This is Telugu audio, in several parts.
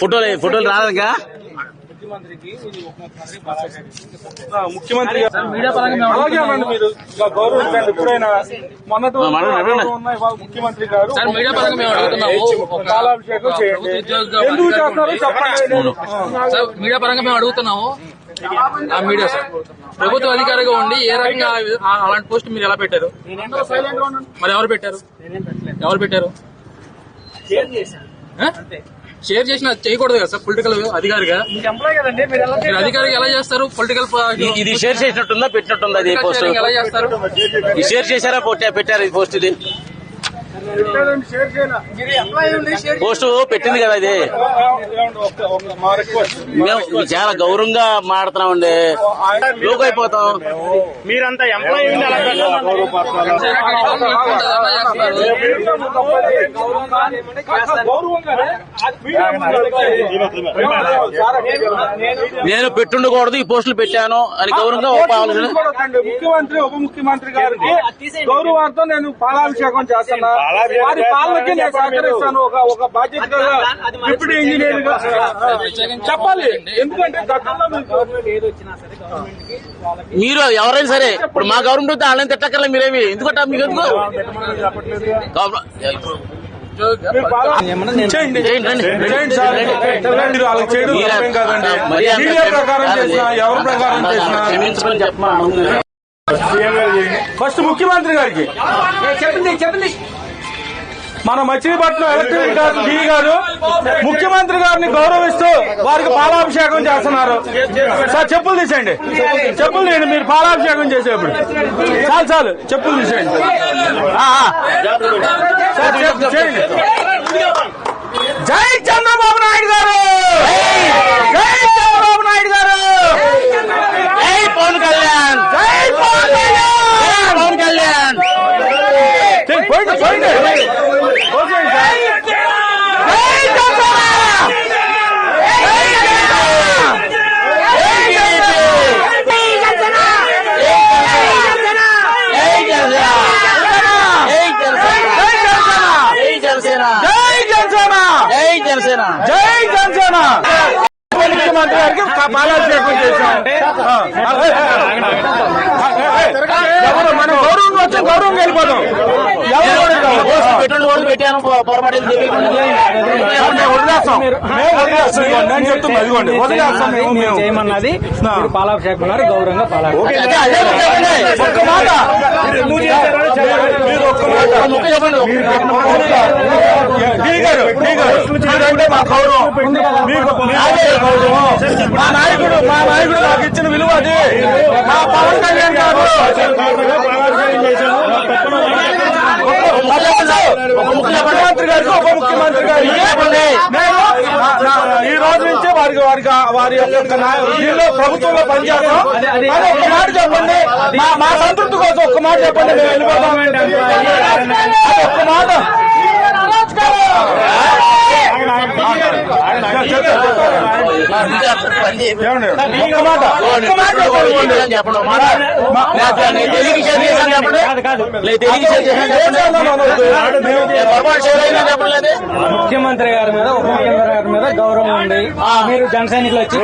ఫోటోలు ఫోటోలు ఇది ముఖ్యమంత్రి మీరు. గౌరవించండి ఎప్పుడైనా మొన్నటి ముఖ్యమంత్రి గారు. సార్ మీడియా పరంగా మేము అడుగుతున్నాము. ఒక కాలాభిషేకం చేయండి. ఎందుకు చేస్తున్నారో చెప్పండి. మీడియా పరంగా మేము అడుగుతున్నాము. ఆ మీడియా సార్. ప్రభుత్వ అధికారిగా ఉండి ఏ రకంగా అలాంటి పోస్ట్ మీరు ఎలా పెట్టారు? మరి ఎవరు పెట్టారు? ఎవరు పెట్టారు? షేర్ చేసిన చేయకూడదు కదా సార్ పొలిటికల్ అధికారిగా. మీరు అధికారిగా ఎలా చేస్తారు? పొలిటికల్ ఇది- షేర్ చేసినట్టుందా పెట్టినట్టుందా ఇది పోస్ట్ ఎలా చేస్తారు? ఇది షేర్ చేశారా పెట్టా- పెట్టారు ఇది పోస్ట్ ఇది. పోస్ట్ పెట్టింది కదా ఇది. ఒక- ఒక మేము చాలా గౌరవంగా మాడుతున్నామండి లోకి అయిపోతాం మీరంతా ఎంప్లాయీ నేను పెట్టుండకూడదు ఈ పోస్టులు పెట్టాను. అని గౌరవంగా ఒప్పుకోవాల్సిన ముఖ్యమంత్రి ఉప ముఖ్యమంత్రి గారికి గౌరవార్థం నేను పాలాభిషేకం చేస్తున్నా. వారి పాలనకి నేను సహకరిస్తాను. ఒక ఒక బాధ్యత డిప్యూటీ ఇంజనీర్గా చెప్పాలి. ఎందుకంటే గతంలో మీరు ఎవరైనా సరే ఇప్పుడు మా గవర్నమెంట్ వాళ్ళని తిట్టక్కర్లే మీరేమి? ఎందుకంటే మీకు ఫస్ట్ ముఖ్యమంత్రి గారికి. చెప్పండి చెప్పండి. మన మచిలీపట్నం ఎలక్ట్రిక్ గారు డి గారు ముఖ్యమంత్రి గారిని గౌరవిస్తూ వారికి పాలాభిషేకం చేస్తున్నారు. సార్ చెప్పులు తీసేయండి. చెప్పులు తీయండి మీరు పాలాభిషేకం చేసేప్పుడు. చాలు చాలు చెప్పులు తీసేయండి. సార్ చేయండి. ముఖ్యమంత్రి గారికి పాలాభిషేకం ఎవరు మనం గౌరవం వచ్చి గౌరవం వెళ్ళిపోతాం వాళ్ళు పెట్టాను పొరపాటు వదిలేస్తాం నేను చెప్తున్నా వదిలేస్తాం చేయమన్నది మీరు పాలాభిషేకం గౌరవంగా పాలాభిషేకం మాట మా గౌరవం. మా నాయకుడు మా నాయకుడు నాకు ఇచ్చిన విలువ అది. మా పవన్ కళ్యాణ్ గారు. ముఖ్యమంత్రి గారికి ఉప ముఖ్యమంత్రి గారికి ఈ రోజు నుంచి వారికి వారికి వారి యొక్క దీనిలో ప్రభుత్వంలో పనిచేస్తాం. అని ఒక్క మాట చెప్పండి. మా సంతృప్తి కోసం ఒక్క మాట చెప్పండి. మేము వెళ్ళిపోతాం. ఒక్క మాట. ముఖ్యమంత్రి గారి మీద ఉప ముఖ్యమంత్రి గారి మీద గౌరవం ఉంది మీరు జన సైనికులు వచ్చి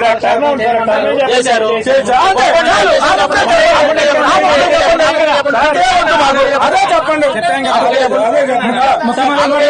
అదే చెప్పండి ముఖ్యమంత్రి